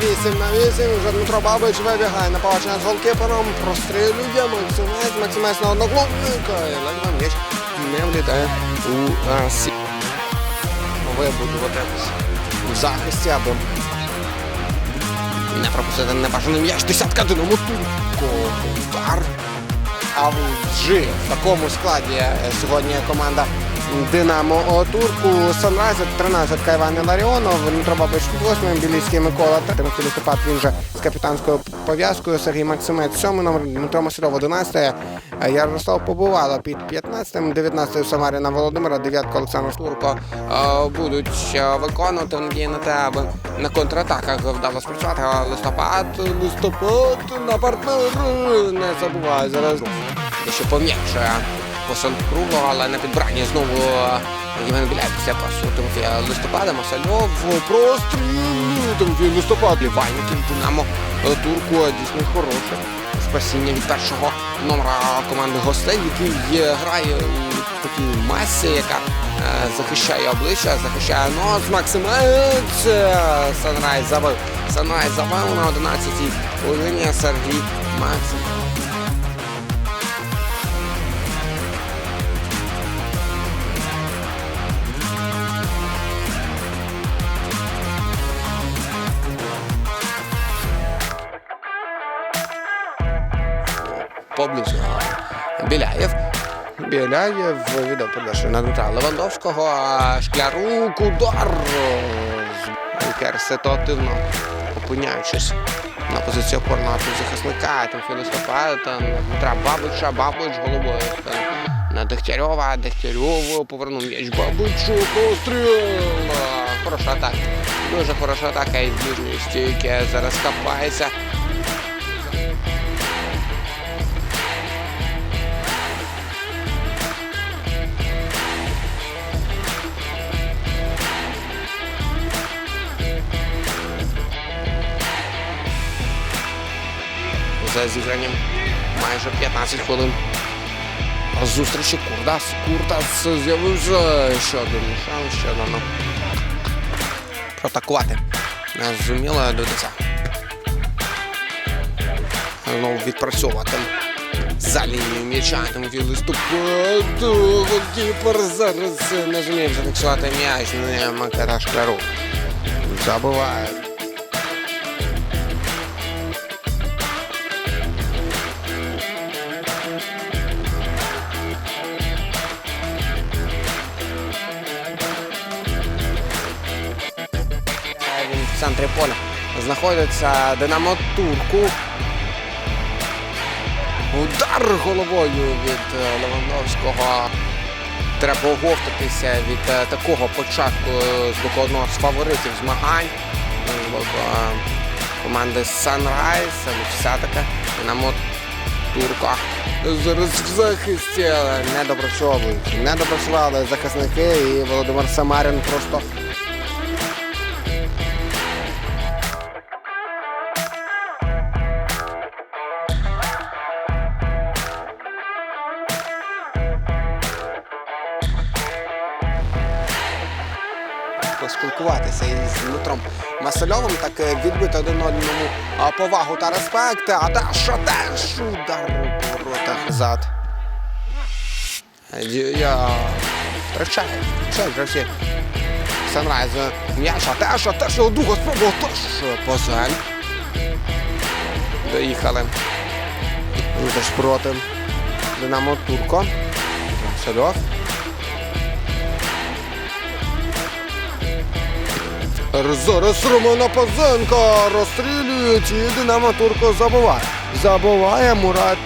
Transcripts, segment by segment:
8 на 8. Вже Дмитро Бабич вибігає на побачення з голкіпером. Прострілює Максимець. Максимець на. І ледве м'яч не влітає у а, сі. Вибудувати в захисті, аби не пропустити небажаний м'яч. Десятка Динамо Турко. Удар. А вже в такому складі е, сьогодні команда Динамо Турку, Санрайз, 13 Іван Ларіонов, Дмитро Бабич 8, Білійський Микола, 13 листопад він вже з капітанською пов'язкою, Сергій Максимець 7 номер, Дмитро Масиров 11, е, Ярослав Побувало під 15, 19 Самаріна Володимира, 9 Олександр Турко е, будуть е, виконувати. Надії на те, аби на контратаках вдало спрацювати. Листопад, листопад на партнер не забуває зараз. Ще пом'якшує посил круглого, але на підбранні знову Євген Біляєв після пасу Тимофія Листопада, Масальов, простріл, Тимофій Листопад, Лівайників, Динамо, Турку, дійсно хороше спасіння від першого номера команди гостей, який грає у такій масі, яка захищає обличчя, захищає нос, Максимець, Санрай забив. Санрай забив на 11-й хвилині Сергій Максим. Поблизу. Біляєв. Біляєв віддав передачу на Дмитра Левандовського. а Шклярук удар. Ситуативно опиняючись на позиції опорного захисника. Тимофій Листопад, там Дмитра Бабича, Бабич головою. На Дегтярьова, Дегтярьову повернув м'яч Бабичу, постріл. Хороша атака. Дуже хороша атака із ближньої стійки. Зараз копається. За зігранням майже 15 хвилин. Зустрічі Курдас. Куртас з'явився ще один шанс, ще одна. Протакувати. Не зуміло дивитися. Знову відпрацьовувати. За лінією м'яча, Тимофій листопад. Голкіпер зараз не зумів зафіксувати м'яч. Не Макара Шклярук. Забиває. Центрі поля знаходиться Динамо Турку. Удар головою від е, Левандовського. Треба оговтатися від е, такого початку е, з боку одного з фаворитів змагань. З боку команди Sunrise, але вся така Динамо Турка. Зараз в захисті але не допрацювали захисники і Володимир Самарин просто поспілкуватися із Дмитром Масальовим, так е, відбити один одному повагу та респект. А Даша теж удар у воротах зад. Я втрачаю, втрачаю гравці. Санрайз м'яч, а теж, а теж друга спроба, теж позель. Доїхали. Теж проти Динамо Турко. Масальов. Зараз Романа Пазенка розстрілюють і Динамо Турко забуває. Забуває Мурат.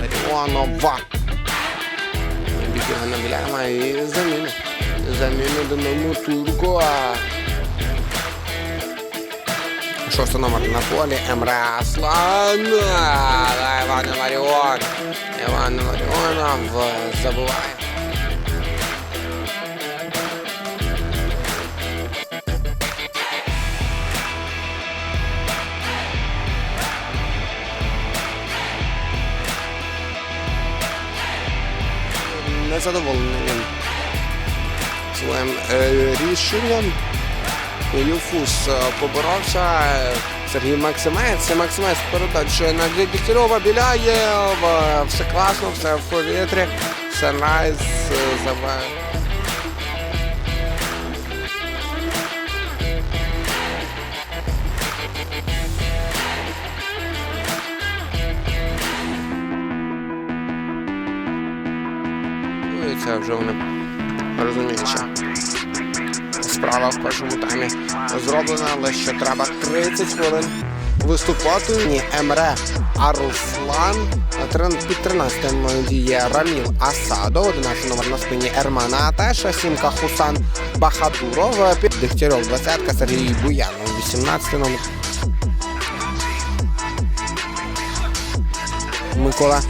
Ларіонова. Бігає на Біляма і заміна. Заміна Динамо Турко. Шостий номер на поле, эм Емре Аслан. Іван Ларіон. Іван Ларіона э, забуває. Незадоволений він своїм е, э, рішенням. Юфус е, поборовся. е, Сергій Максимець. Максимець передача на Дегтярьова, Біляєв. е, Все класно, все в повітрі. Санрайз е, заве. Ну це вже вони розуміють, справа в першому таймі зроблена, але ще треба 30 хвилин виступати. Ні, Емре Аруслан. Трен- Під 13 діє Раміл Асадо, 11 номер на спині Ермана Атеша, сімка Хусан Бахадуров, під Дегтярьов 20 Сергій Буянов, 18 номер. Микола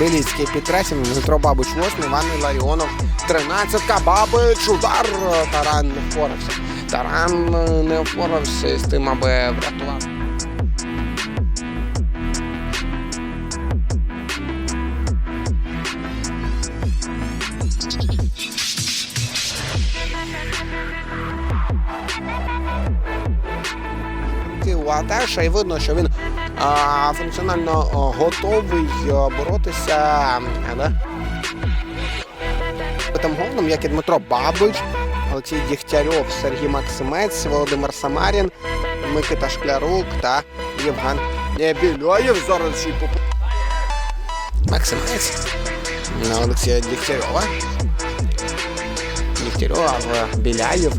Беліцький під третім, Дмитро Бабич 8, Іван Іларіонов 13 Бабич, удар, Таран не впорався. Таран е, не впорався з тим, аби врятувати. Атеша, і видно, що він функціонально готовий а, боротися. а, да? Тим головним, як і Дмитро Бабич, Олексій Дігтярьов, Сергій Максимець, Володимир Самарін, Микита Шклярук та Євген Біляєв. Зараз ще поп... Максимець Олексія Дігтярьова. Дігтярьов, Біляєв.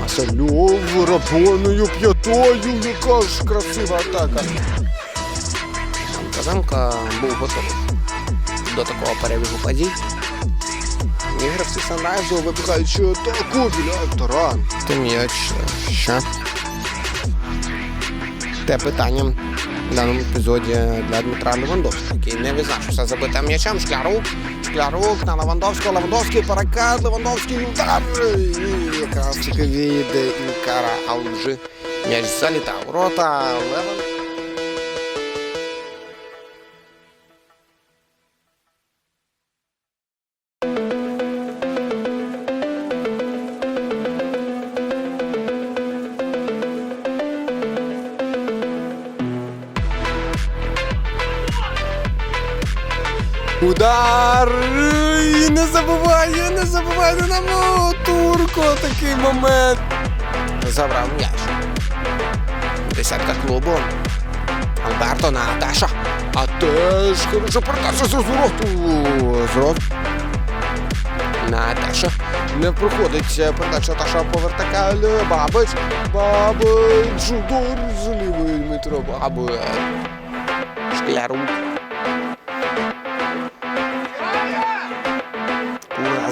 Масальов рабоною п'ятою, яка ж красива атака. Казанка був готовий до такого перебігу подій. І гравці Санрайзу вибігають атаку біля Таран. Ти м'яч ще. Те питання в даному епізоді для Дмитра Левандовського, який не відзначився забитим м'ячем. Шклярук. Шклярук на Левандовського. Левандовський перекат, Левандовський удар. І якраз від Ікара Алджи. М'яч залітав рота. Леван. Удар! І не забуває, не забуває Динамо! Турко такий момент. Забрав м'яч. Десятка клубу. Альберто на Атеша. А теж хороша передача з розвороту. З роз... На Атеша. Не проходить передача Атеша по вертикалі. Бабич. Бабич. Удар з лівої Дмитро Бабич. Шклярук.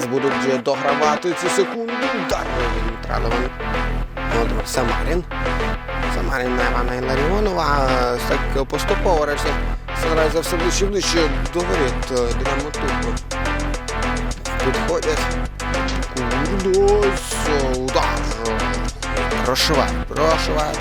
Нас будуть догравати ці секунди. Удар Леван. Володимир Самарин. Самарин на Івана Іларіонова. Так поступово решта Санрайза все ближче ближче до воріт е, Динамо. Підходять. Курдос. Удар. Прошиває. Прошиває.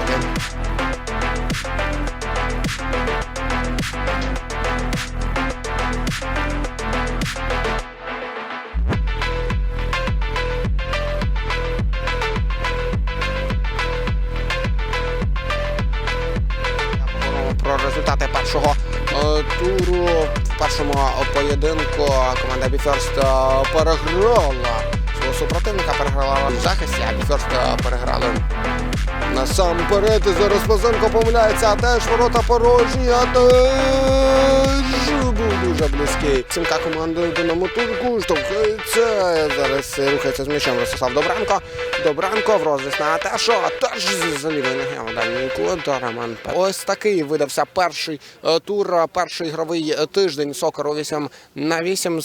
Результати першого е, туру. В першому поєдинку команда Біферст переграла свого супротивника, переграла в захисті, а Біферст переграли насамперед. Зараз Мазенко помиляється, а теж ворота порожні, а теж дуже близький. Сімка команди Динамо Турку штовхається. Зараз рухається з м'ячем Ростислав Добранко. Добранко в розріз на Атешу, а теж з- лівої ноги дальній кут Роман Ось такий видався перший е, тур, е, перший ігровий е, тиждень Сокору 8 на 8.